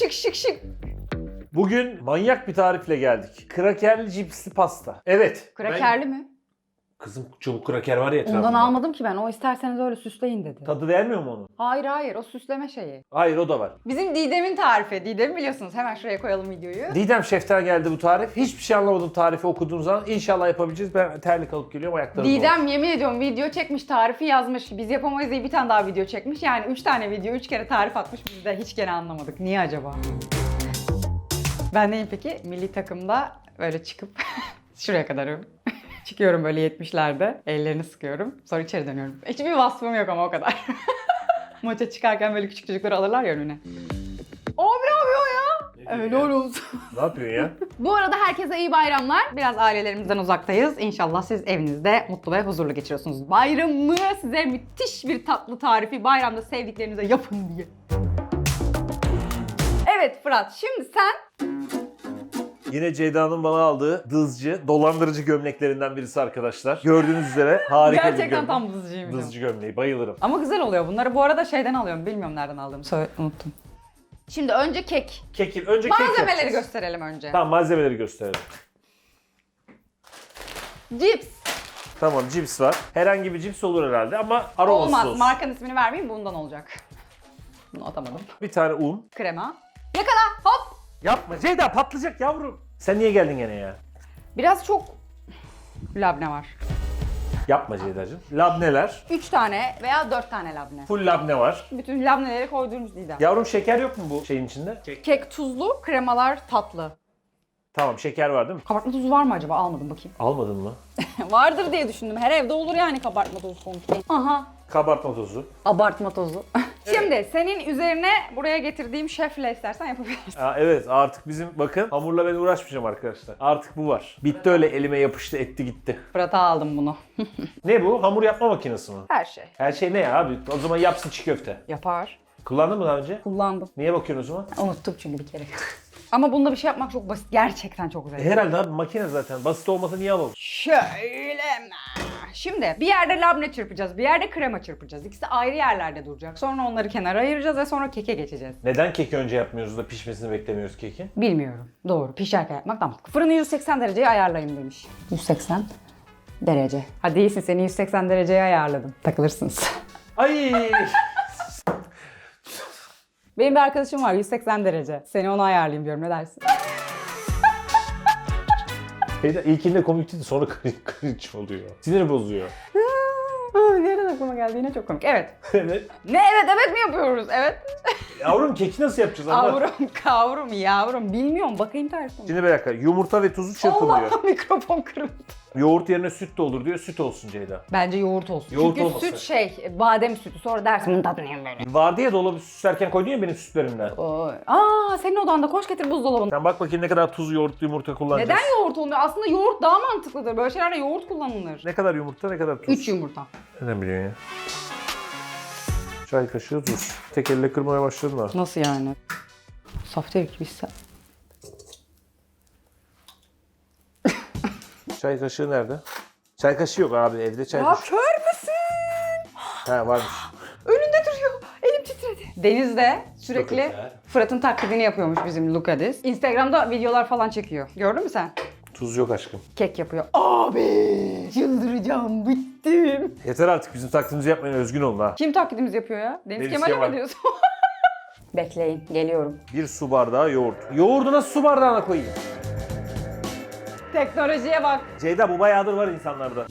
şık şık şık. Bugün manyak bir tarifle geldik. Krakerli cipsli pasta. Evet. Krakerli mi? Kızım çubuk kraker var ya Ondan etrafında. almadım ki ben. O isterseniz öyle süsleyin dedi. Tadı vermiyor mu onu? Hayır hayır o süsleme şeyi. Hayır o da var. Bizim Didem'in tarifi. Didem biliyorsunuz. Hemen şuraya koyalım videoyu. Didem Şef'ten geldi bu tarif. Hiçbir şey anlamadım tarifi okuduğum zaman. İnşallah yapabileceğiz. Ben terlik alıp geliyorum ayaklarım Didem yemin ediyorum video çekmiş, tarifi yazmış. Biz yapamayız diye bir tane daha video çekmiş. Yani 3 tane video, 3 kere tarif atmış. Biz de hiç gene anlamadık. Niye acaba? Ben neyim peki? Milli takımda böyle çıkıp şuraya kadarım. Çıkıyorum böyle 70'lerde. Ellerini sıkıyorum. Sonra içeri dönüyorum. Hiçbir vasfım yok ama o kadar. Maça çıkarken böyle küçük çocukları alırlar ya önüne. Abi ne yapıyor ya? Öyle olsun. Ne yapıyorsun ya? Bu arada herkese iyi bayramlar. Biraz ailelerimizden uzaktayız. İnşallah siz evinizde mutlu ve huzurlu geçiriyorsunuz. Bayramı size müthiş bir tatlı tarifi bayramda sevdiklerinize yapın diye. Evet Fırat, şimdi sen Yine Ceyda'nın bana aldığı dızcı, dolandırıcı gömleklerinden birisi arkadaşlar. Gördüğünüz üzere harika bir gerçekten gömlek. tam dızcıymışım. Dızcı gömleği bayılırım. Ama güzel oluyor. Bunları bu arada şeyden alıyorum. Bilmiyorum nereden aldığımı. Söyle, unuttum. Şimdi önce kek. Keki, önce kek Malzemeleri yapacağız. gösterelim önce. Tamam malzemeleri gösterelim. Cips. Tamam cips var. Herhangi bir cips olur herhalde ama aromasız Olmaz. olsun. Markanın ismini vermeyeyim. Bundan olacak. Bunu atamadım. Bir tane un. Krema. Yakala. Hop. Yapma Ceyda patlayacak yavrum. Sen niye geldin gene ya? Biraz çok labne var. Yapma Ceyda'cığım. Labneler. 3 tane veya 4 tane labne. Full labne var. Bütün labneleri koyduğumuz Didem. Yavrum şeker yok mu bu şeyin içinde? Kek tuzlu, kremalar tatlı. Tamam şeker var değil mi? Kabartma tuzu var mı acaba? Almadım bakayım. Almadın mı? Vardır diye düşündüm. Her evde olur yani kabartma tozu sonuçta. Aha. Kabartma tozu. Abartma tozu. Şimdi senin üzerine buraya getirdiğim şefle istersen yapabilirsin. Aa, evet artık bizim bakın hamurla ben uğraşmayacağım arkadaşlar. Artık bu var. Bitti öyle elime yapıştı etti gitti. Fırat'a aldım bunu. Ne bu? Hamur yapma makinesi mi? Her şey. Her şey ne ya abi? O zaman yapsın çiğ köfte. Yapar. Kullandın mı daha önce? Kullandım. Niye bakıyorsun o zaman? Unuttum çünkü bir kere. Ama bunda bir şey yapmak çok basit. Gerçekten çok E, zevkli. herhalde abi makine zaten. Basit olmasa niye alalım? Şöyle mi? Şimdi bir yerde labne çırpacağız, bir yerde krema çırpacağız. İkisi ayrı yerlerde duracak. Sonra onları kenara ayıracağız ve sonra keke geçeceğiz. Neden keki önce yapmıyoruz da pişmesini beklemiyoruz keki? Bilmiyorum. Doğru. Pişerken yapmak daha mantıklı. Fırını 180 dereceye ayarlayın demiş. 180 derece. Hadi iyisin seni 180 dereceye ayarladım. Takılırsınız. Ay! Benim bir arkadaşım var 180 derece. Seni ona ayarlayayım diyorum ne dersin? İlkinde komik değil sonra cringe oluyor. Sinir bozuyor. Aklıma geldi yine çok komik. Evet. evet. Ne evet evet mi yapıyoruz? Evet. Yavrum keki nasıl yapacağız ama? Kavrum kavrum yavrum. Bilmiyorum bakayım tarifine. Şimdi bir dakika. Yumurta ve tuzu çırpılıyor. Allah mikrofon kırıldı. Yoğurt yerine süt de olur diyor. Süt olsun Ceyda. Bence yoğurt olsun. Yoğurt Çünkü olmasın. süt şey badem sütü sonra dersin bunun tadını yiyin böyle. Vardı ya dolabı süslerken koydun ya benim süslerimden. Oy. Aa senin odanda koş getir buzdolabını. Sen bak bakayım ne kadar tuz, yoğurt, yumurta kullanacağız. Neden yoğurt olmuyor? Aslında yoğurt daha mantıklıdır. Böyle şeylerde yoğurt kullanılır. Ne kadar yumurta ne kadar tuz? 3 yumurta. Neden biliyorsun ya? Çay kaşığı tuz. Tek elle kırmaya başladın ha. Nasıl yani? Saftirik biz sen. Çay kaşığı nerede? Çay kaşığı yok abi evde çay Ya kaşığı. kör müsün? Ha varmış. Önünde duruyor. Elim titredi. Deniz'de sürekli. Fırat'ın taklidini yapıyormuş bizim Lukadis. Instagram'da videolar falan çekiyor. Gördün mü sen? Tuz yok aşkım. Kek yapıyor. Abi çıldıracağım bittim. Yeter artık bizim taklidimizi yapmayın özgün olun ha. Kim taklidimizi yapıyor ya? Deniz, Deniz Kemal'e Kemal. mi diyorsun? Bekleyin geliyorum. Bir su bardağı yoğurt. Yoğurdu nasıl su bardağına koyayım? Teknolojiye bak. Ceyda bu bayağıdır var insanlarda.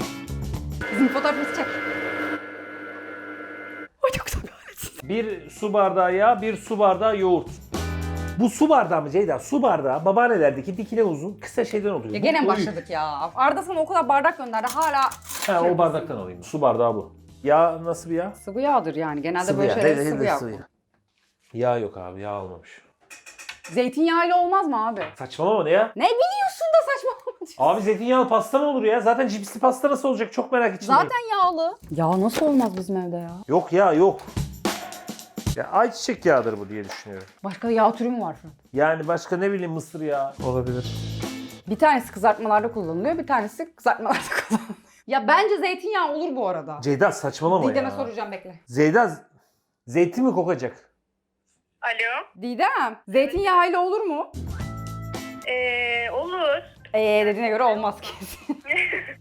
Bizim fotoğrafımızı çek. Ay çok aletsin. Bir su bardağı yağ, bir su bardağı yoğurt. Bu su bardağı mı Ceyda? Su bardağı babaannelerdeki dikine uzun kısa şeyden oluyor. Ya gene başladık ya? Arda sana o kadar bardak gönderdi hala Ha, o bardaktan alayım. Su bardağı bu. Yağ nasıl bir yağ? sıvı yağdır yani. Genelde böyle şeyler sıvı yağ. yağ. Yağ yok abi, yağ olmamış. Zeytinyağıyla olmaz mı abi? Saçmalama ne ya? Ne biliyorsun da saçmalama. Abi zeytinyağlı pasta mı olur ya? Zaten cipsli pasta nasıl olacak? Çok merak içindeyim. Zaten yağlı. Ya nasıl olmaz bizim evde ya? Yok ya yok. Ya ayçiçek yağıdır bu diye düşünüyorum. Başka yağ türü mü var şu an? Yani başka ne bileyim mısır yağı olabilir. Bir tanesi kızartmalarda kullanılıyor, bir tanesi kızartmalarda kullanılıyor. Ya bence zeytinyağı olur bu arada. Ceyda saçmalama Didem'e ya. soracağım bekle. Ceyda z- zeytin mi kokacak? Alo. Didem, zeytinyağıyla olur mu? Ee, olur. Eee dediğine göre olmaz kesin.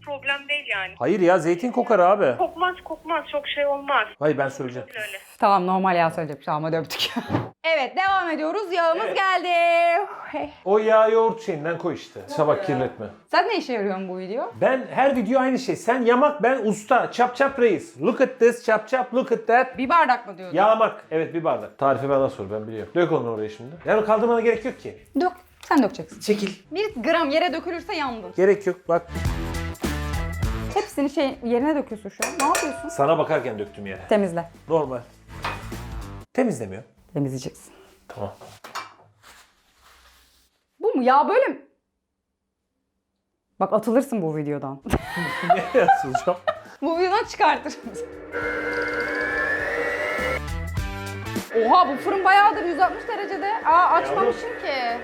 Problem değil yani. Hayır ya zeytin kokar abi. Kokmaz kokmaz çok şey olmaz. Hayır ben söyleyeceğim. Öyle. tamam normal yağ söyleyecekmiş ama döktük. evet devam ediyoruz. Yağımız Evet. geldi. Hey. O yağ yoğurt şeyinden koy işte. Sabah kirletme. Sen ne işe yarıyorsun bu video? Ben her video aynı şey. Sen yamak ben usta. Çap çap reis. Look at this çap çap look at that. Bir bardak mı diyordun? Yağmak. Evet bir bardak. Tarifi bana sor ben biliyorum. Dök onu oraya şimdi. Yani kaldırmana gerek yok ki. Dök. Sen dökeceksin. Çekil. Bir gram yere dökülürse yandın. Gerek yok bak. Hepsini şey yerine döküyorsun şu an. Ne yapıyorsun? Sana bakarken döktüm yere. Temizle. Normal. Temizlemiyor. Temizleyeceksin. Tamam. Bu mu? Ya böyle mi? Bak atılırsın bu videodan. Nereye asılacağım? bu videodan çıkartır mısın? Oha bu fırın bayağıdır 160 derecede. Aa açmamışım ki.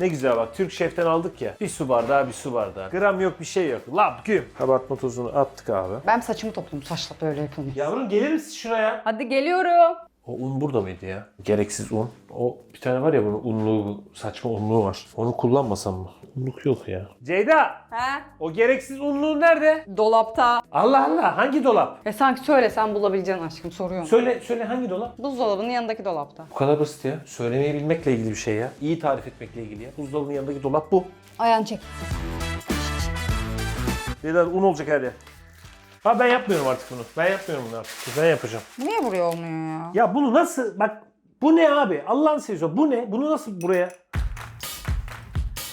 Ne güzel bak Türk şeften aldık ya. Bir su bardağı bir su bardağı. Gram yok bir şey yok. Lap güm. Kabartma tozunu attık abi. Ben saçımı topladım. Saçla böyle yapılmış. Yavrum gelir misin şuraya? Hadi geliyorum. O un burada mıydı ya? Gereksiz un. O bir tane var ya bunun unluğu, saçma unluğu var. Onu kullanmasam mı? Unluk yok ya. Ceyda! He? O gereksiz unluğun nerede? Dolapta. Allah Allah hangi dolap? E sanki söylesen bulabileceğin aşkım soruyorum. Söyle söyle hangi dolap? Buzdolabının yanındaki dolapta. Bu kadar basit ya. Söylemeyi bilmekle ilgili bir şey ya. İyi tarif etmekle ilgili ya. Buzdolabının yanındaki dolap bu. Ayağını çek. Ceyda un olacak her yer. Ha ben yapmıyorum artık bunu. Ben yapmıyorum bunu artık. Ben yapacağım. Bu niye buraya olmuyor ya? Ya bunu nasıl bak bu ne abi? Allah'ını seviyorsan bu ne? Bunu nasıl buraya?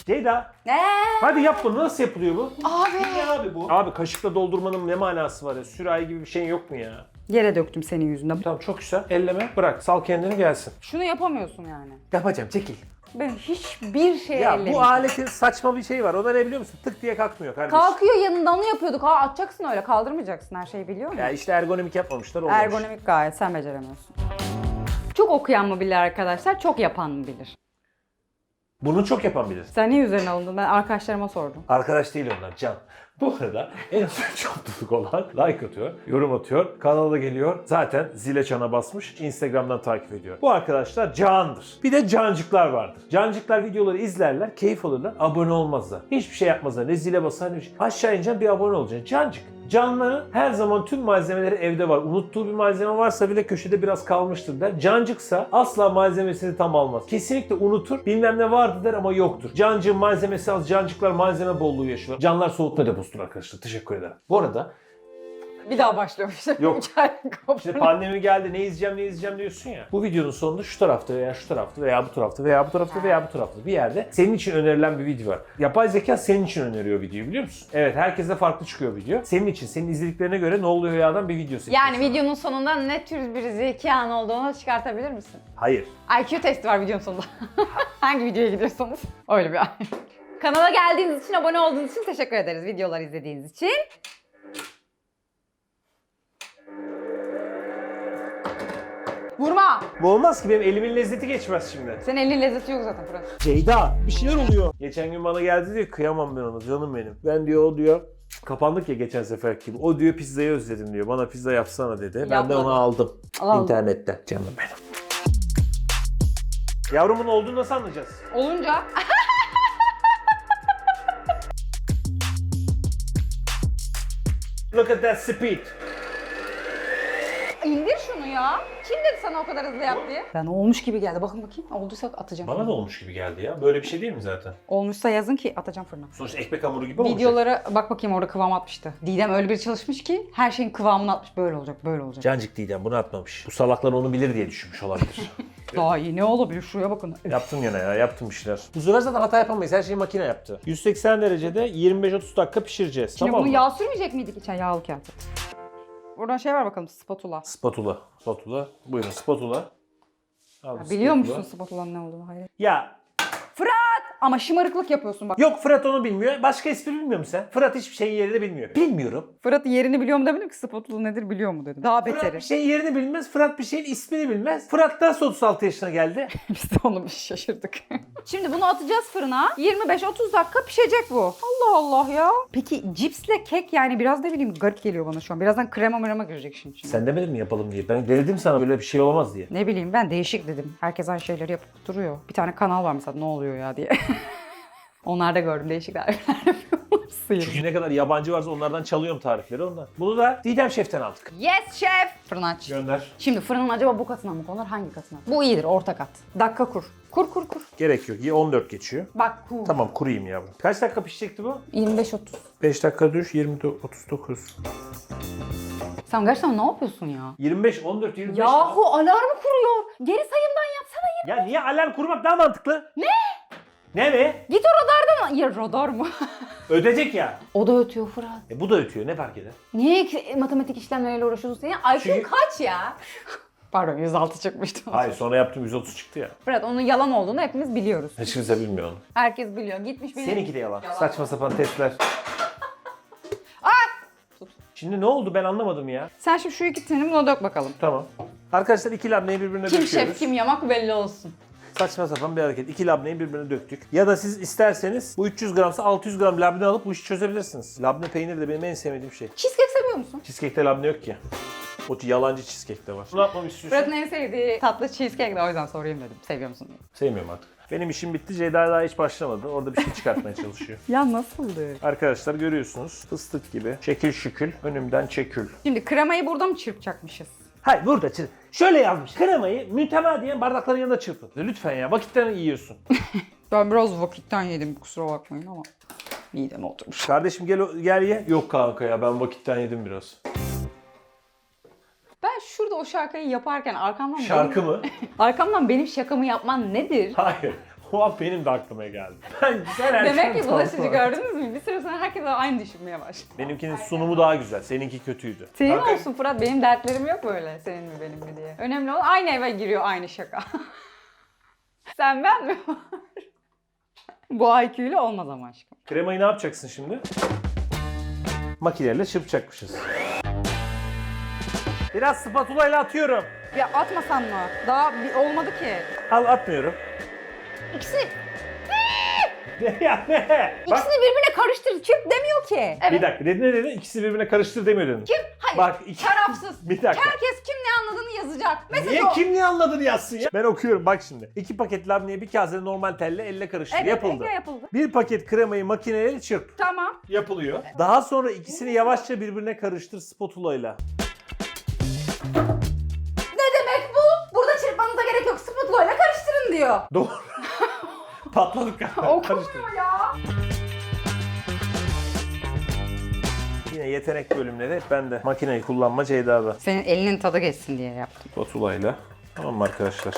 Ceyda Ne? hadi yap bunu. Nasıl yapılıyor bu? Abi. Ne abi bu? Abi kaşıkla doldurmanın ne manası var ya? Sürahi gibi bir şeyin yok mu ya? Yere döktüm senin yüzünden. Tamam çok güzel. Elleme bırak. Sal kendini gelsin. Şunu yapamıyorsun yani. Yapacağım çekil. Ben hiçbir şey Ya ellemeyeceğim. bu aletin saçma bir şey var. O da ne biliyor musun? Tık diye kalkmıyor kardeşim. Kalkıyor yanında onu yapıyorduk. Ha atacaksın öyle kaldırmayacaksın her şeyi biliyor musun? Ya işte ergonomik yapmamışlar olmamış. Ergonomik gayet sen beceremiyorsun. Çok okuyan mı bilir arkadaşlar, çok yapan mı bilir? Bunu çok yapan bilir. Sen niye üzerine alındın? Ben arkadaşlarıma sordum. Arkadaş değil onlar Can. Bu arada en çok tutuk olan like atıyor, yorum atıyor, kanala geliyor. Zaten zile çana basmış, Instagram'dan takip ediyor. Bu arkadaşlar Can'dır. Bir de Cancıklar vardır. Cancıklar videoları izlerler, keyif alırlar, abone olmazlar. Hiçbir şey yapmazlar. Ne zile basar ne bir şey. Aşağı ineceksin bir abone olacaksın. Cancık. Canların her zaman tüm malzemeleri evde var. Unuttuğu bir malzeme varsa bile köşede biraz kalmıştır der. Cancıksa asla malzemesini tam almaz. Kesinlikle unutur. Bilmem ne vardı der ama yoktur. Cancığın malzemesi az. Cancıklar malzeme bolluğu yaşıyor. Canlar soğutma deposudur arkadaşlar. Teşekkür ederim. Bu arada Bir daha başlıyormuş. Yok. İşte pandemi geldi ne izleyeceğim ne izleyeceğim diyorsun ya. Bu videonun sonunda şu tarafta veya şu tarafta veya bu tarafta veya bu tarafta veya bu tarafta bir yerde senin için önerilen bir video var. Yapay zeka senin için öneriyor videoyu biliyor musun? Evet herkese farklı çıkıyor video. Senin için senin izlediklerine göre ne oluyor ya'dan bir video seçiyorsun. Yani videonun sonunda ne tür bir zekan olduğunu çıkartabilir misin? Hayır. IQ testi var videonun sonunda. Hangi videoya gidiyorsanız öyle bir Kanala geldiğiniz için, abone olduğunuz için teşekkür ederiz. Videoları izlediğiniz için. Vurma! Bu olmaz ki benim elimin lezzeti geçmez şimdi. Senin elin lezzeti yok zaten Fırat. Ceyda bir şeyler oluyor. Geçen gün bana geldi diyor kıyamam ben ona canım benim. Ben diyor o diyor kapandık ya geçen sefer gibi. O diyor pizzayı özledim diyor. Bana pizza yapsana dedi. Ben de onu aldım. Aldın. internetten. Canım benim. Yavrumun olduğunu nasıl anlayacağız? Olunca Look at that speed. İndir şunu ya. Kim dedi sana o kadar hızlı yap diye? Ben olmuş gibi geldi. Bakın bakayım. Olduysa atacağım. Bana da olmuş gibi geldi ya. Böyle bir şey değil mi zaten? Olmuşsa yazın ki atacağım fırına. Sonuçta ekmek hamuru gibi olacak. Videolara bak bakayım orada kıvam atmıştı. Didem öyle bir çalışmış ki her şeyin kıvamını atmış. Böyle olacak, böyle olacak. Cancık Didem bunu atmamış. Bu salaklar onu bilir diye düşünmüş olabilir. Daha iyi ne olabilir? Şuraya bakın. yaptım yine ya yaptım bir şeyler. Bu sefer zaten hata yapamayız. Her şeyi makine yaptı. 180 derecede 25-30 dakika pişireceğiz. Şimdi tamam bunu mı? yağ sürmeyecek miydik içine yağlı kağıt? Buradan şey var bakalım spatula. Spatula. Spatula. Buyurun spatula. Al, Ya biliyor spatula. musun spatulanın ne olduğunu? Hayır. Ya Fırat! Ama şımarıklık yapıyorsun bak. yok Fırat onu bilmiyor. Başka espri bilmiyor musun sen? Fırat hiçbir şeyin yerini bilmiyor. Bilmiyorum. Fırat yerini biliyor mu demedim ki spatula nedir biliyor mu dedim. Daha Fırat beteri. bir şeyin yerini bilmez. Fırat bir şeyin ismini bilmez. Fırat nasıl 36 yaşına geldi? Biz de onu bir şaşırdık. Şimdi bunu atacağız fırına. 25-30 dakika pişecek bu. Allah Allah ya. Peki cipsle kek yani biraz da bileyim garip geliyor bana şu an. Birazdan krema mrema girecek şimdi. Sen demedin mi yapalım diye. Ben dedim sana böyle bir şey olamaz diye. Ne bileyim ben değişik dedim. Herkes aynı şeyleri yapıp duruyor. Bir tane kanal var mesela ne oluyor ya diye. Onlarda gördüm değişik tarifler Sıyırmış. Çünkü ne kadar yabancı varsa onlardan çalıyorum tarifleri ondan. Bunu da Didem Şef'ten aldık. Yes şef. Fırın aç. Gönder. Şimdi fırının acaba bu katına mı konur hangi katına? Bu iyidir orta kat. Dakika kur. Kur kur kur. Gerek yok. 14 geçiyor. Bak kur. Tamam kurayım yavrum. Kaç dakika pişecekti bu? 25-30. 5 dakika düş 20 39. Sen gerçekten ne yapıyorsun ya? 25 14 25. Yahu alarmı kuruyor. Geri sayımdan yapsana ya. Ya niye alarm kurmak daha mantıklı? Ne? Ne mi? Git o radardan. Ya radar mı? Ödecek ya. o da ötüyor Fırat. E bu da ötüyor ne fark eder? Niye ki- matematik işlemleriyle uğraşıyorsun sen? ya? IQ'un Çünkü- kaç ya? Pardon 106 çıkmıştı. Hayır sonra yaptım 130 çıktı ya. Fırat onun yalan olduğunu hepimiz biliyoruz. Hiç kimse bilmiyor onu. Herkes biliyor. Gitmiş benim. Seninki de yalan. Yalan. Saçma sapan testler. Şimdi ne oldu ben anlamadım ya. Sen şimdi şu iki tini buna dök bakalım. Tamam. Arkadaşlar iki labneyi birbirine Kim döküyoruz. şef kim yamak belli olsun. Saçma sapan bir hareket. İki labneyi birbirine döktük. Ya da siz isterseniz bu 300 gramsa 600 gram labne alıp bu işi çözebilirsiniz. Labne peyniri de benim en sevmediğim şey. Cheesecake seviyor musun? Cheesecake'te labne yok ki. O yalancı cheesecake'te var. Ne yapmamı istiyorsun? Fırat'ın en sevdiği tatlı cheesecake de o yüzden sorayım dedim. Seviyor musun diye. Sevmiyorum artık. Benim işim bitti. Ceyda daha hiç başlamadı. Orada bir şey çıkartmaya çalışıyor. Ya nasıldı? Arkadaşlar görüyorsunuz fıstık gibi şekil şükül önümden çekül. Şimdi kremayı burada mı çırpacakmışız? Hayır burada çır. Şöyle yazmış. Kremayı mütemadiyen bardakların yanında çırpın. Lütfen ya vakitten yiyorsun. Ben biraz vakitten yedim kusura bakmayın ama mideme oturmuş. Kardeşim gel gel ye. Yok kanka ya ben vakitten yedim biraz. Ben şurada o şarkıyı yaparken arkamdan Şarkı benim, mı? arkamdan benim şakamı yapman nedir? Hayır. O an benim de aklıma geldi. Ben güzel erken Demek ki bulaşıcı kalktım. gördünüz mü? Bir süre sonra herkes aynı düşünmeye başladı. Benimkinin sunumu daha güzel. Seninki kötüydü. Senin Kanka, olsun Fırat benim dertlerim yok böyle senin mi benim mi diye. Önemli olan aynı eve giriyor aynı şaka. Sen ben mi? Bu IQ ile olmaz ama aşkım. Kremayı ne yapacaksın şimdi? Makineyle çırpacakmışız. Biraz spatula ile atıyorum. Ya atmasan mı? Daha bir olmadı ki. Al atmıyorum. İkisi, Ne ya ne? Bak ikisini birbirine karıştır. Çırp demiyor ki. Evet. bir dakika dedi ne dedi? İkisi birbirine karıştır demiyor dedim. Kim? Hayır. Bak iki... Tarafsız. Bir dakika. Herkes kim ne anladığını yazacak. Mesela Niye o. kim ne anladığını yazsın ya? Ben okuyorum bak şimdi. İki paket labneyi bir kasede normal telle elle karıştır. Evet, yapıldı. Ege yapıldı. Bir paket kremayı makineyle çırp. Tamam. Yapılıyor. Daha sonra ikisini yavaşça birbirine karıştır spatula ile. Ne demek bu? Burada çırpmanıza gerek yok. Spatula ile karıştırın diyor. Doğru. Patladık. Okumuyor ya. Yine yetenek bölümleri hep bende. Makineyi kullanma Ceyda'da. Senin elinin tadı geçsin diye yaptım. Spatula ile. Tamam mı arkadaşlar?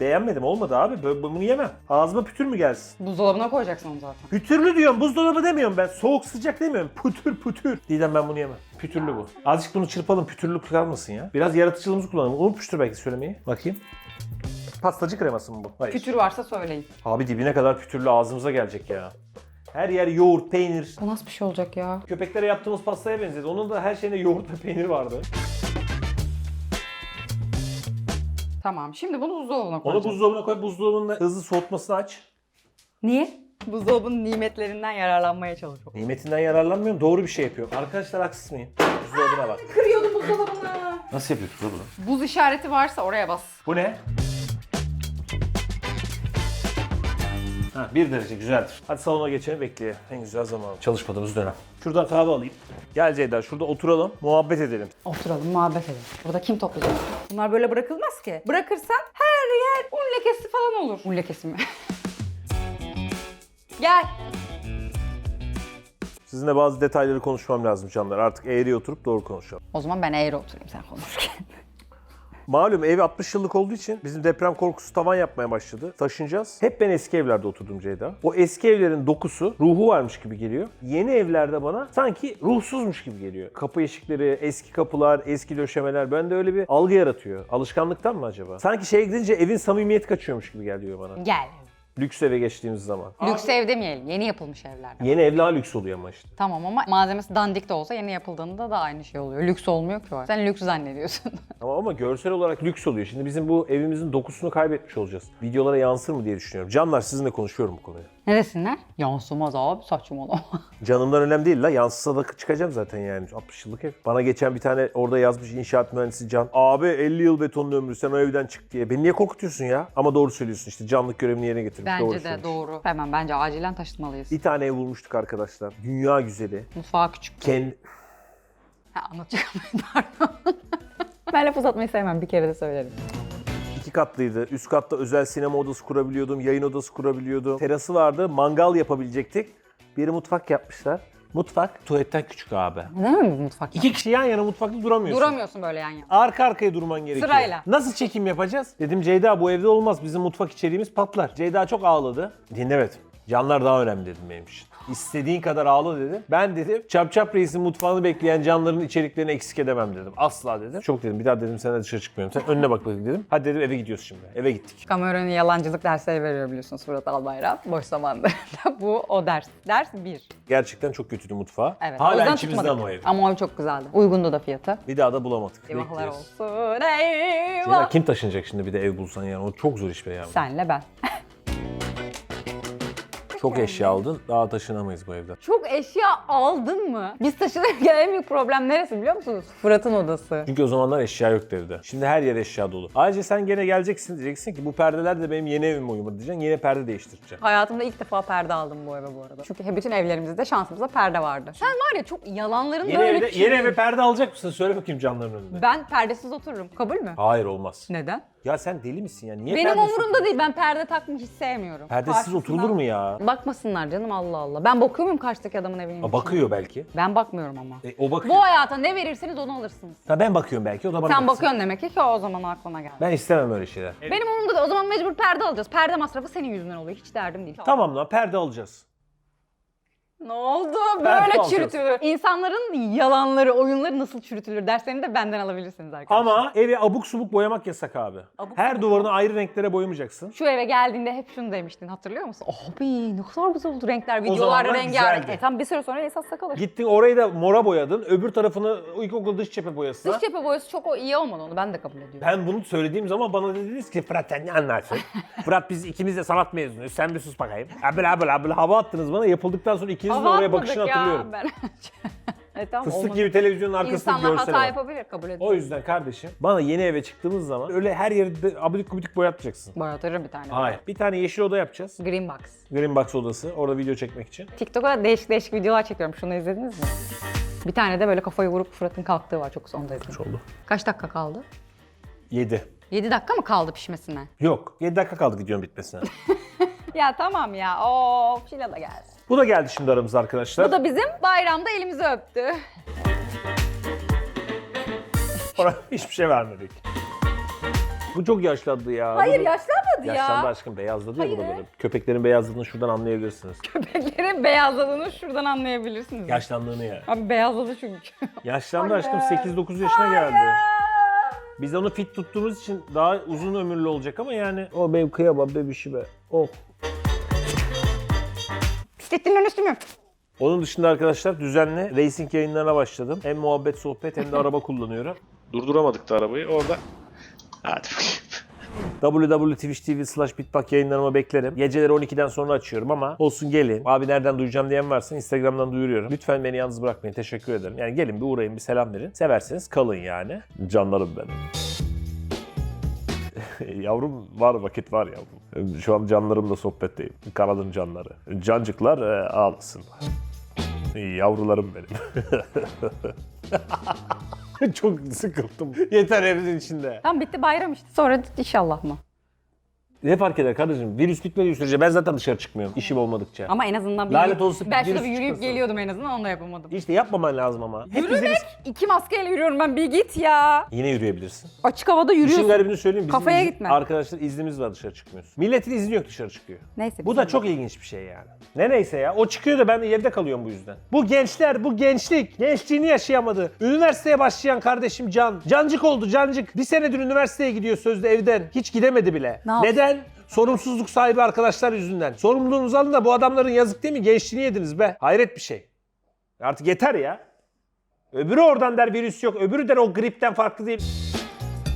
Beğenmedim olmadı abi. Böyle bunu yemem. Ağzıma pütür mü gelsin? Buzdolabına koyacaksın onu zaten. Pütürlü diyorum. Buzdolabı demiyorum ben. Soğuk sıcak demiyorum. Pütür pütür. Didem ben bunu yemem. Pütürlü bu. Azıcık bunu çırpalım. Pütürlü kalmasın ya. Biraz yaratıcılığımızı kullanalım. Unutmuştur belki söylemeyi. Bakayım. Pastacı kreması mı bu? Hayır. Kütür varsa söyleyin. Abi dibine kadar pütürlü ağzımıza gelecek ya. Her yer yoğurt, peynir. Bu nasıl bir şey olacak ya? Köpeklere yaptığımız pastaya benzedi. Onun da her şeyinde yoğurt ve peynir vardı. Tamam. Şimdi bunu buzdolabına Onu buzdolabına koy. Buzdolabının hızlı soğutmasını aç. Niye? Buzdolabının nimetlerinden yararlanmaya çalışıyorum. Nimetinden yararlanmıyorum. Doğru bir şey yapıyorum. Arkadaşlar haksız mıyım? Buzdolabına bak. Kırıyordum buzdolabını. Nasıl yapıyorsun bunu? Buz işareti varsa oraya bas. Bu ne? Ha, bir derece güzeldir. Hadi salona geçelim bekleyelim. En güzel zaman. Çalışmadığımız dönem. Şuradan kahve alayım. Gel Ceyda şurada oturalım, muhabbet edelim. Oturalım, muhabbet edelim. Burada kim toplayacak? Bunlar böyle bırakılmaz ki. Bırakırsan her yer un lekesi falan olur. Un lekesi mi? Gel. Sizinle bazı detayları konuşmam lazım canlar. Artık eğri oturup doğru konuşalım. O zaman ben eğri oturayım sen konuşurken. Malum ev 60 yıllık olduğu için bizim deprem korkusu tavan yapmaya başladı. Taşınacağız. Hep ben eski evlerde oturdum Ceyda. O eski evlerin dokusu, ruhu varmış gibi geliyor. Yeni evlerde bana sanki ruhsuzmuş gibi geliyor. Kapı eşikleri, eski kapılar, eski döşemeler bende öyle bir algı yaratıyor. Alışkanlıktan mı acaba? Sanki şeye gidince evin samimiyeti kaçıyormuş gibi geliyor bana. Gel. Lüks eve geçtiğimiz zaman. Lüks ev demeyelim. Yeni yapılmış evlerde. Yeni ev daha lüks oluyor ama işte. Tamam ama malzemesi dandik de olsa yeni yapıldığında da aynı şey oluyor. Lüks olmuyor ki o. Sen lüks zannediyorsun. Ama, ama görsel olarak lüks oluyor. Şimdi bizim bu evimizin dokusunu kaybetmiş olacağız. Videolara yansır mı diye düşünüyorum. Canlar sizinle konuşuyorum bu konuyu. Ne desinler? Yansımaz abi saçmalama. Canımdan önemli değil la. Yansısa da çıkacağım zaten yani. 60 yıllık ev. Bana geçen bir tane orada yazmış inşaat mühendisi Can. Abi 50 yıl betonun ömrü sen o evden çık diye. Beni niye korkutuyorsun ya? Ama doğru söylüyorsun işte canlık görevini yerine getirmiş. bence doğru de söylemiş. doğru. Hemen bence acilen taşıtmalıyız. Bir tane ev bulmuştuk arkadaşlar. Dünya güzeli. Mutfağı küçük. Kendi... Ha anlatacağım. Pardon. ben laf uzatmayı sevmem. Bir kere de söylerim. Katlıydı. Üst katta özel sinema odası kurabiliyordum, yayın odası kurabiliyordum. Terası vardı, mangal yapabilecektik. Bir mutfak yapmışlar. Mutfak tuvaletten küçük abi. Değil mi bu mutfak? İki kişi yan yana mutfakta duramıyorsun. Duramıyorsun böyle yan yana. Arka arkaya durman gerekiyor. Sırayla. Nasıl çekim yapacağız? Dedim Ceyda bu evde olmaz. Bizim mutfak içeriğimiz patlar. Ceyda çok ağladı. Dinlemedim. Canlar daha önemli dedim benim için. İstediğin kadar ağla dedim. Ben dedim Çap Çap Reis'in mutfağını bekleyen canların içeriklerini eksik edemem dedim. Asla dedim. Çok dedim bir daha dedim sen de dışarı çıkmıyorum. Sen önüne bak bakayım dedim. Hadi dedim eve gidiyoruz şimdi. Eve gittik. Kamerun'un yalancılık dersleri veriyor biliyorsunuz Fırat Albayrak. Boş zamanlarında. bu o ders. Ders bir. Gerçekten çok kötüydü mutfağı. Evet. o Hala yüzden içimizden tutmadık. o ev. Ama o ev çok güzeldi. Uygundu da fiyatı. Bir daha da bulamadık. Eyvahlar Bekliyoruz. olsun. Eyvah. kim taşınacak şimdi bir de ev bulsan yani? O çok zor iş be ya. Senle ben. Çok eşya aldın. Daha taşınamayız bu evden. Çok eşya aldın mı? Biz taşınırken en büyük problem neresi biliyor musunuz? Fırat'ın odası. Çünkü o zamanlar eşya yoktu evde. Şimdi her yer eşya dolu. Ayrıca sen gene geleceksin diyeceksin ki bu perdeler de benim yeni evime uyumlu diyeceksin. Yeni perde değiştireceğim. Hayatımda ilk defa perde aldım bu eve bu arada. Çünkü bütün evlerimizde şansımıza perde vardı. Sen var ya çok yalanların Yeni, böyle evde, yeni eve perde alacak mısın? Söyle bakayım canların önünde. Ben perdesiz otururum. Kabul mü? Hayır olmaz. Neden? Ya sen deli misin ya? Niye Benim umurumda değil. Ben perde takmayı hiç sevmiyorum. Perdesiz Karşısına- oturulur mu ya? Bakmasınlar canım Allah Allah. Ben bakıyor muyum karşıdaki adamın evinin içine? bakıyor belki. Ben bakmıyorum ama. E, o bakıyor. Bu hayata ne verirseniz onu alırsınız. Ha, ben bakıyorum belki o da bana Sen baksın. bakıyorsun demek ki ki o zaman aklına geldi. Ben istemem öyle şeyler. Benim umurumda değil. O zaman mecbur perde alacağız. Perde masrafı senin yüzünden oluyor. Hiç derdim değil. Tamam lan perde alacağız. Ne oldu? Böyle alacağız. çürütülür. İnsanların yalanları, oyunları nasıl çürütülür derslerini de benden alabilirsiniz arkadaşlar. Ama evi abuk subuk boyamak yasak abi. Abuk Her subuk duvarını ayrı renklere boyamayacaksın. Şu eve geldiğinde hep şunu demiştin hatırlıyor musun? Abi ne kadar güzel oldu renkler, zamanlar videolarda rengarenk. güzeldi. E tam bir süre sonra esas kalır. Gittin orayı da mora boyadın. Öbür tarafını ilkokul dış cephe boyasına. Dış cephe boyası çok o iyi olmadı onu ben de kabul ediyorum. Ben bunu söylediğim zaman bana dediniz ki Fırat sen ne anlarsın? Fırat biz ikimiz de sanat mezunuyuz. Sen bir sus bakayım. Abla abla abla hava attınız bana. Yapıldıktan sonra de Hava oraya bakışını hatırlıyorum. Ben... e, tamam, Fıstık olmadı. gibi televizyonun arkasında İnsanlar görsel hata var. yapabilir kabul ediyorum. O yüzden kardeşim bana yeni eve çıktığımız zaman öyle her yeri de abidik gubidik boyatmayacaksın. Boyatırım bir tane. Hayır. Bir tane yeşil oda yapacağız. Green Box. Green Box odası. Orada video çekmek için. TikTok'a değişik değişik videolar çekiyorum. Şunu izlediniz mi? Bir tane de böyle kafayı vurup Fırat'ın kalktığı var. Çok onu da izledim. oldu. Kaç dakika kaldı? 7. 7 dakika mı kaldı pişmesine? Yok. 7 dakika kaldı videonun bitmesine. Ya tamam ya. Of Şila da gelsin. Bu da geldi şimdi aramıza arkadaşlar. Bu da bizim bayramda elimizi öptü. Ona hiçbir şey vermedik. Bu çok yaşlandı ya. Hayır Bu- yaşlanmadı ya. Yaşlandı aşkım beyazladı ya bu da Hayır. böyle. Köpeklerin beyazladığını şuradan anlayabilirsiniz. Köpeklerin beyazladığını şuradan anlayabilirsiniz. Yaşlandığını ya. Abi beyazladı çünkü. Yaşlandı aşkım 8-9 yaşına geldi. Biz onu fit tuttuğumuz için daha uzun ömürlü olacak ama yani o benim kıyamam bebişi be. Oh. Bisikletin önüstü mü? Onun dışında arkadaşlar düzenli racing yayınlarına başladım. Hem muhabbet sohbet hem de araba kullanıyorum. Durduramadık da arabayı orada. Hadi bakayım. www.twitch.tv slash bitbak yayınlarıma beklerim. Geceleri 12'den sonra açıyorum ama olsun gelin. Abi nereden duyacağım diyen varsa Instagram'dan duyuruyorum. Lütfen beni yalnız bırakmayın. Teşekkür ederim. Yani gelin bir uğrayın bir selam verin. Severseniz kalın yani. Canlarım benim. yavrum var vakit var yavrum. Şu an canlarımla sohbetteyim. Kanadın canları. Cancıklar e, ağlasınlar. Yavrularım benim. Çok sıkıldım. Yeter evin içinde. Tamam bitti bayram işte. Sonra inşallah mı? Ne fark eder kardeşim? Virüs bitmediği sürece ben zaten dışarı çıkmıyorum işim olmadıkça. Ama en azından bir Lanet olsun, Ben şurada birisi bir yürüyüp çıkmasın. geliyordum en azından onu da yapamadım. İşte yapmaman lazım ama. Hep bize risk- İki maskeyle yürüyorum ben bir git ya. Yine yürüyebilirsin. Açık havada İşin yürüyorsun. garibini söyleyeyim. Bizim Kafaya iz- gitme. Arkadaşlar iznimiz var dışarı çıkmıyoruz. Milletin izni yok dışarı çıkıyor. Neyse. Bu bizim da çok ilginç bir şey yani. Ne neyse ya. O çıkıyor da ben de evde kalıyorum bu yüzden. Bu gençler, bu gençlik. Gençliğini yaşayamadı. Üniversiteye başlayan kardeşim Can. Cancık oldu cancık. Bir senedir üniversiteye gidiyor sözde evden. Hiç gidemedi bile. Ne yapsın? Neden? Sorumsuzluk sahibi arkadaşlar yüzünden. Sorumluluğunuzu alın da bu adamların yazık değil mi? Gençliğini yediniz be. Hayret bir şey. Artık yeter ya. Öbürü oradan der virüs yok. Öbürü der o gripten farklı değil.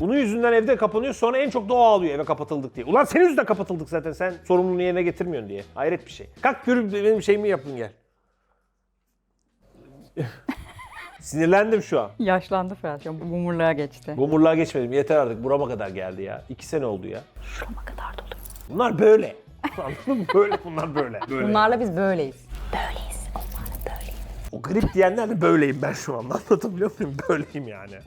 Bunun yüzünden evde kapanıyor sonra en çok da o ağlıyor eve kapatıldık diye. Ulan senin yüzünden kapatıldık zaten sen sorumluluğunu yerine getirmiyorsun diye. Hayret bir şey. Kalk yürü benim şeyimi yapın gel. Sinirlendim şu an. Yaşlandı an Bumurluğa geçti. Bumurluğa geçmedim. Yeter artık. Burama kadar geldi ya. İki sene oldu ya. Şurama kadar dolu. Bunlar böyle. Anladın mı? Böyle bunlar böyle. böyle. Bunlarla biz böyleyiz. O grip diyenler de böyleyim ben şu an. Anlatabiliyor muyum? Böyleyim yani.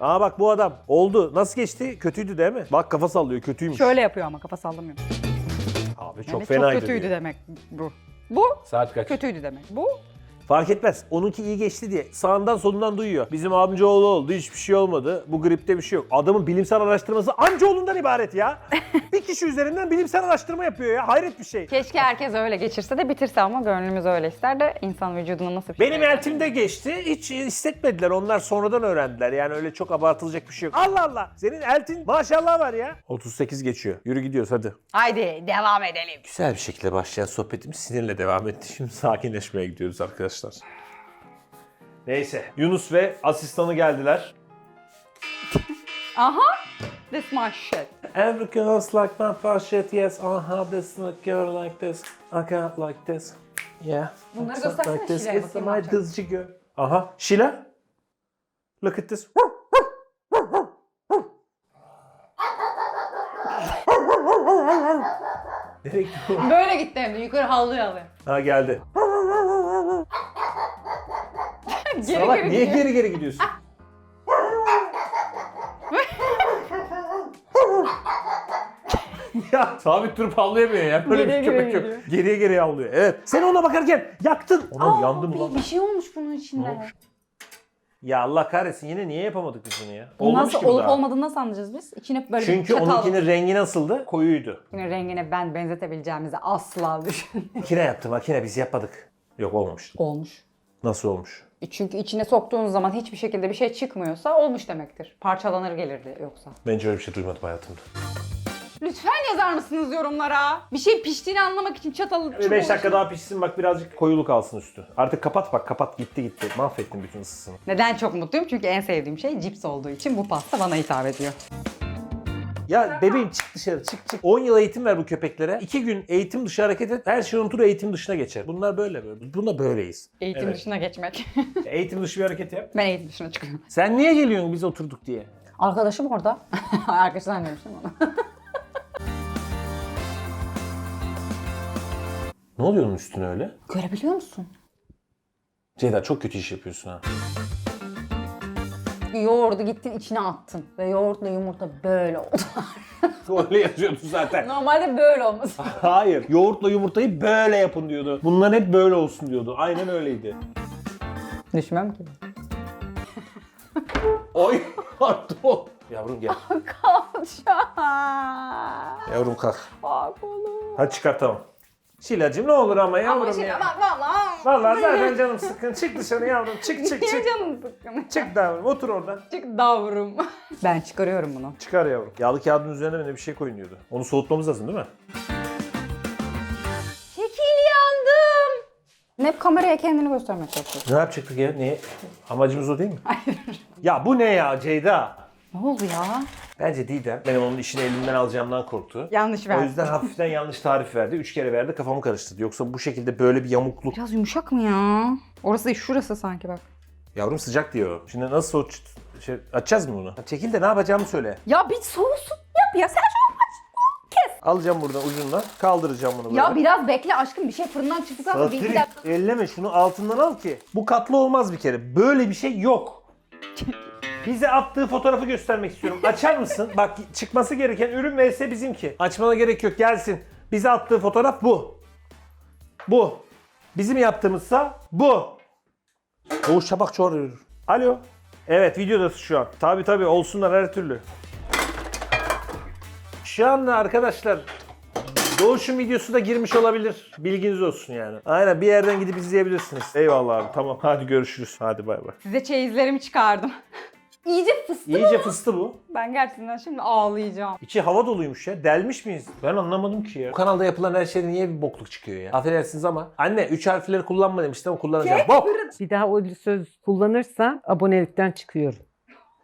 Aa bak bu adam. Oldu. Nasıl geçti? Kötüydü değil mi? Bak kafa sallıyor. Kötüymüş. Şöyle yapıyor ama kafa sallamıyor. Abi çok Yani fenaydı. Çok kötüydü diyor. demek bu. Bu Saat kaç? kötüydü demek. Bu Fark etmez. Onunki iyi geçti diye sağından solundan duyuyor. Bizim amcaoğlu oldu. Hiçbir şey olmadı. Bu gripte bir şey yok. Adamın bilimsel araştırması amcaoğlundan ibaret ya. bir kişi üzerinden bilimsel araştırma yapıyor ya. Hayret bir şey. keşke herkes öyle geçirse de bitirse ama gönlümüz öyle ister de insan vücuduna nasıl bir şey Benim eltimde geçti. Hiç hissetmediler. Onlar sonradan öğrendiler. Yani öyle çok abartılacak bir şey yok. Allah Allah. Senin eltin maşallah var ya. 38 geçiyor. Yürü gidiyoruz hadi. Haydi devam edelim. Güzel bir şekilde başlayan sohbetimiz sinirle devam etti. Şimdi sakinleşmeye gidiyoruz arkadaşlar. Neyse. Yunus ve asistanı geldiler. Aha. This my shit. Every girl's like my pochette, yes. Uh-huh, this girl like this. I got like this. Yeah. Bunları It's göstersene like this. Şile'ye It's bakayım my dızcı girl. Aha. Şila. Look at this. Nereye gitti bu? Böyle gitti hem de yukarı havlıyor havlıyor. Ha geldi. Geri Salak geri niye gidiyor. geri geri gidiyorsun? ya sabit durup havlayamıyor ya. Böyle Geriye bir köpek geriye yok. Geriye geriye havlıyor. Evet. Sen ona bakarken yaktın. Ona yandım bir, ulan. bir şey olmuş bunun içinde. Ya Allah kahretsin yine niye yapamadık biz bunu ya? Bu Olmamış nasıl gibi olup daha. olmadığını nasıl anlayacağız biz? İçine böyle Çünkü çatal. onunkinin rengi nasıldı? Koyuydu. Yine rengine ben benzetebileceğimizi asla düşünmedim. Makine yaptı makine biz yapmadık. Yok olmamıştı. Olmuş. Nasıl olmuş? E Çünkü içine soktuğunuz zaman hiçbir şekilde bir şey çıkmıyorsa olmuş demektir. Parçalanır gelirdi yoksa. Bence öyle bir şey duymadım hayatımda. Lütfen yazar mısınız yorumlara? Bir şey piştiğini anlamak için çatalı 5 dakika daha pişsin bak birazcık koyuluk alsın üstü. Artık kapat bak kapat gitti gitti. Mahvettin bütün ısısını. Neden çok mutluyum? Çünkü en sevdiğim şey cips olduğu için bu pasta bana hitap ediyor. Ya bebeğim çık dışarı çık çık. 10 yıl eğitim ver bu köpeklere. 2 gün eğitim dışı hareket et. Her şey unutur eğitim dışına geçer. Bunlar böyle böyle. Buna böyleyiz. Eğitim Evet. dışına geçmek. Eğitim dışı bir hareket yap. ben eğitim dışına çıkıyorum. Sen niye geliyorsun biz oturduk diye? Arkadaşım orada. Arkadaşım zannediyormuşum onu. Ne oluyor onun üstüne öyle? Görebiliyor musun? Ceyda çok kötü iş yapıyorsun ha. Yoğurdu gittin içine attın. Ve yoğurtla yumurta böyle oldu. öyle yazıyordu zaten. Normalde böyle olması. Hayır. Yoğurtla yumurtayı böyle yapın diyordu. Bunlar hep böyle olsun diyordu. Aynen öyleydi. Düşmem ki. Oy attı o. Yavrum gel. Kalça. Yavrum kalk. Bak oğlum. Hadi çıkartalım. Şilacığım ne olur ama yavrum Ama şimdi ya. bak valla. Vallahi zaten canım sıkkın. Çık dışarı yavrum. Çık çık Niye çık. canım sıkkın? Çık yavrum. Otur oradan. Çık davrum. Ben çıkarıyorum bunu. Çıkar yavrum. Yağlı kağıdın üzerine mi ne bir şey koyun diyordu. Onu soğutmamız lazım değil mi? Çekil yandım. Hep kameraya kendini göstermek çalışıyor. Ne yapacaktık ya? Ne? Amacımız o değil mi? Ya bu ne ya Ceyda? Ne oldu ya? Bence Didem benim onun işini elimden alacağımdan korktu. Yanlış O ver. yüzden hafiften yanlış tarif verdi. Üç kere verdi kafamı karıştırdı. Yoksa bu şekilde böyle bir yamukluk. Biraz yumuşak mı ya? Orası değil şurası sanki bak. Yavrum sıcak diyor. Şimdi nasıl soğut... Şey, açacağız mı bunu? Çekil de ne yapacağımı söyle. Ya bir soğusun yap ya sen şu an kes. Alacağım buradan ucundan. Kaldıracağım bunu böyle. Ya biraz bekle aşkım bir şey fırından çıktıktan sonra bir iki Satırık, dakika. elleme şunu altından al ki. Bu katlı olmaz bir kere. Böyle bir şey yok. Bize attığı fotoğrafı göstermek istiyorum. Açar mısın? Bak çıkması gereken ürün vs bizimki. Açmana gerek yok gelsin. Bize attığı fotoğraf bu. Bu. Bizim yaptığımızsa bu. Doğuş Çabak çoğalıyor. Alo. Evet videodasın şu an. Tabi tabi olsunlar her türlü. Şu anda arkadaşlar Doğuş'un videosu da girmiş olabilir. Bilginiz olsun yani. Aynen bir yerden gidip izleyebilirsiniz. Eyvallah abi tamam hadi görüşürüz. Hadi bay bay. Size çeyizlerimi çıkardım. İyice fıstık. İyice fıstı bu. Ben gerçekten şimdi ağlayacağım. İçi hava doluymuş ya. Delmiş miyiz? Ben anlamadım ki ya. Bu kanalda yapılan her şeyde niye bir bokluk çıkıyor ya? Affedersiniz ama anne 3 harfleri kullanma demiştim ama kullanacağım. Bok! Bir daha o söz kullanırsa abonelikten çıkıyorum.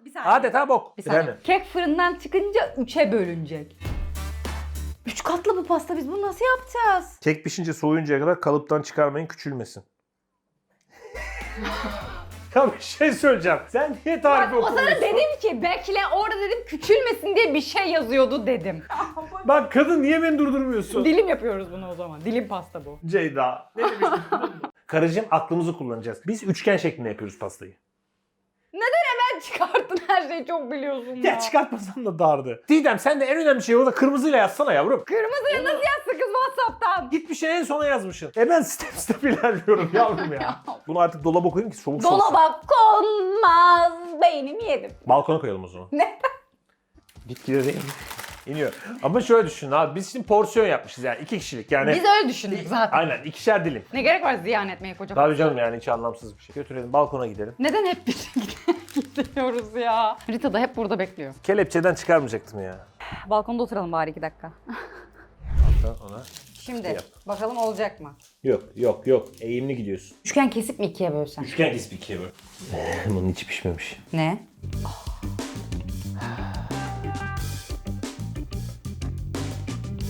Bir saniye. Adeta bok. Bir saniye. Efendim? Kek fırından çıkınca üçe bölünecek. Üç katlı bu pasta biz bunu nasıl yapacağız? Kek pişince soğuyuncaya kadar kalıptan çıkarmayın küçülmesin. ya bir şey söyleyeceğim. Sen niye tarifi O sana dedim ki bekle orada dedim küçülmesin diye bir şey yazıyordu dedim. Bak kadın niye beni durdurmuyorsun? Dilim yapıyoruz bunu o zaman. Dilim pasta bu. Ceyda. Ne demiştin? Karıcığım aklımızı kullanacağız. Biz üçgen şeklinde yapıyoruz pastayı. Sen çıkarttın her şeyi çok biliyorsun ya. Ya çıkartmasam da dardı. Didem sen de en önemli şeyi orada kırmızıyla yazsana yavrum. Kırmızıyı nasıl yazsın kız Whatsapp'tan? Gitmişsin en sona yazmışsın. E ben step step ilerliyorum yavrum ya. Bunu artık dolaba koyayım ki soğuk soğuk. Dolaba konmaz. Beynimi yedim. Balkona koyalım o zaman. Ne? Git gide değil. İniyor. Ama şöyle düşün abi biz şimdi porsiyon yapmışız yani iki kişilik yani. Biz öyle düşündük zaten. Aynen ikişer dilim. Ne gerek var ziyan etmeye koca Tabii canım yani hiç anlamsız bir şey. Götürelim balkona gidelim. Neden hep biz gidiyoruz ya? Rita da hep burada bekliyor. Kelepçeden çıkarmayacaktım ya. Balkonda oturalım bari iki dakika. Hatta ona. Şimdi Yap. bakalım olacak mı? Yok yok yok eğimli gidiyorsun. Üçgen kesip mi ikiye bölsen? Üçgen kesip ikiye böl. Bunun içi pişmemiş. Ne?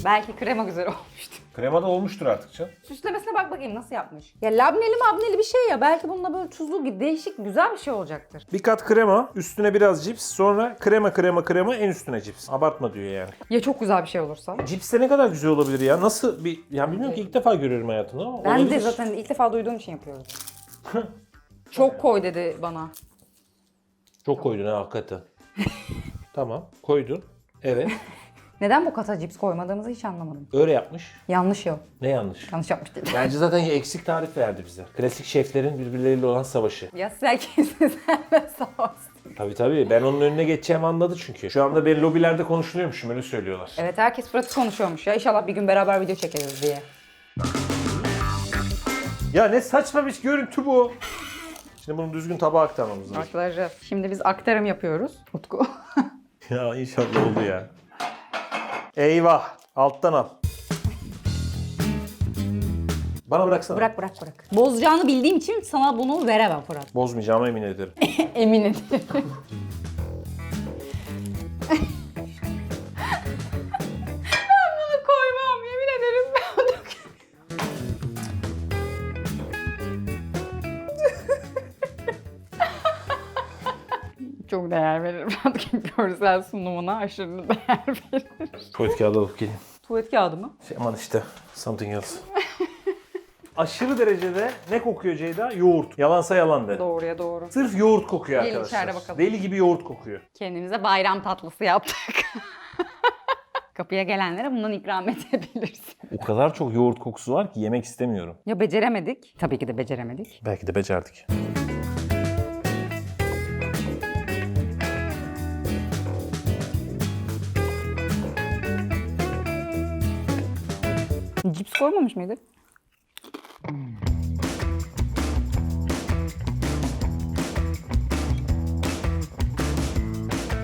Belki krema güzel olmuştu. Krema da olmuştur artık canım. Süslemesine bak bakayım nasıl yapmış. Ya labneli mabneli bir şey ya. Belki bununla böyle tuzlu değişik güzel bir şey olacaktır. Bir kat krema, üstüne biraz cips, sonra krema krema krema en üstüne cips. Abartma diyor yani. Ya çok güzel bir şey olursa? Cips de ne kadar güzel olabilir ya. Nasıl bir... Ya bilmiyorum ki ilk defa görüyorum hayatımda ama Ben de olabilir. zaten ilk defa duyduğum için yapıyoruz. çok koy dedi bana. Çok koydun ha hakikaten. tamam koydun. Evet. Neden bu kata cips koymadığımızı hiç anlamadım. Öyle yapmış. Yanlış o. Ne yanlış? Yanlış yapmış dedi. Bence zaten eksik tarif verdi bize. Klasik şeflerin birbirleriyle olan savaşı. Ya sen kesin senle savaşsın. Tabii tabii ben onun önüne geçeceğimi anladı çünkü. Şu anda ben lobilerde konuşuluyormuşum öyle söylüyorlar. Evet herkes Fırat'ı konuşuyormuş ya. İnşallah bir gün beraber video çekeriz diye. Ya ne saçma bir görüntü bu. Şimdi bunu düzgün tabağa aktarmamız lazım. Arkadaşlar şimdi biz aktarım yapıyoruz. Utku. Ya inşallah oldu ya. Eyvah. Alttan al. Bana bıraksana. bırak bırak bırak. Bozacağını bildiğim için sana bunu veremem Fırat. Bozmayacağıma emin ederim. Emin ederim. Çok değer veririm. Fırat görsel sunumuna aşırı değer veririm. Tuvalet kağıdı alıp geleyim. Tuvalet kağıdı mı? Şey, aman işte. Something else. Aşırı derecede ne kokuyor Ceyda? Yoğurt. Yalansa yalan de. Doğruya doğru. Sırf yoğurt kokuyor Gelin arkadaşlar. içeride bakalım. Deli gibi yoğurt kokuyor. Kendimize bayram tatlısı yaptık. Kapıya gelenlere bundan ikram edebilirsin. O kadar çok yoğurt kokusu var ki yemek istemiyorum. Ya beceremedik. Tabii ki de beceremedik. Belki de becerdik. Cips koymamış mıydık?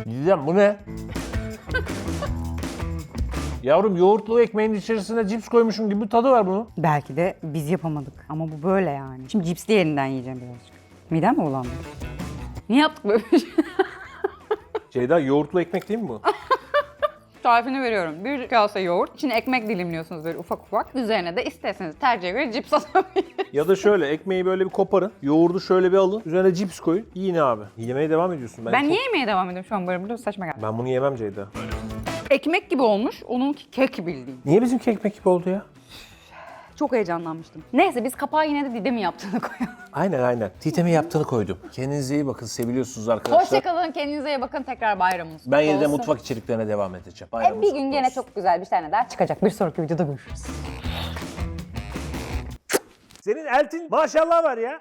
Diyeceğim bu ne? Yavrum yoğurtlu ekmeğin içerisine cips koymuşum gibi bir tadı var bunun. Belki de biz yapamadık. Ama bu böyle yani. Şimdi cipsli yerinden yiyeceğim birazcık. Midem mi bulandı? Niye yaptık böyle bir şey? Ceyda yoğurtlu ekmek değil mi bu? Tarifini veriyorum. Bir kase yoğurt. İçine ekmek dilimliyorsunuz böyle ufak ufak. Üzerine de isterseniz tercihe göre cips atabilirsiniz. ya da şöyle ekmeği böyle bir koparın. Yoğurdu şöyle bir alın. Üzerine cips koyun. Yiyin abi. Yemeye devam ediyorsun. Ben çok- niye yemeye devam ediyorum şu an böyle burada saçma geldi. Ben bunu yemem Ceyda. Ekmek gibi olmuş. Onunki kek bildiğin. Niye bizimki ekmek gibi oldu ya? Çok heyecanlanmıştım. Neyse biz kapağı yine de Didem'in yaptığını koyalım. Aynen aynen. Titemi yaptığını koydum. Kendinize iyi bakın. Seviliyorsunuz arkadaşlar. Hoşçakalın. Kendinize iyi bakın. Tekrar bayramınız. Ben yine de olsun. mutfak içeriklerine devam edeceğim. E, Bayramınız bir gün kutlu gene olsun. çok güzel bir tane daha çıkacak. Bir sonraki videoda görüşürüz. Senin eltin maşallah var ya.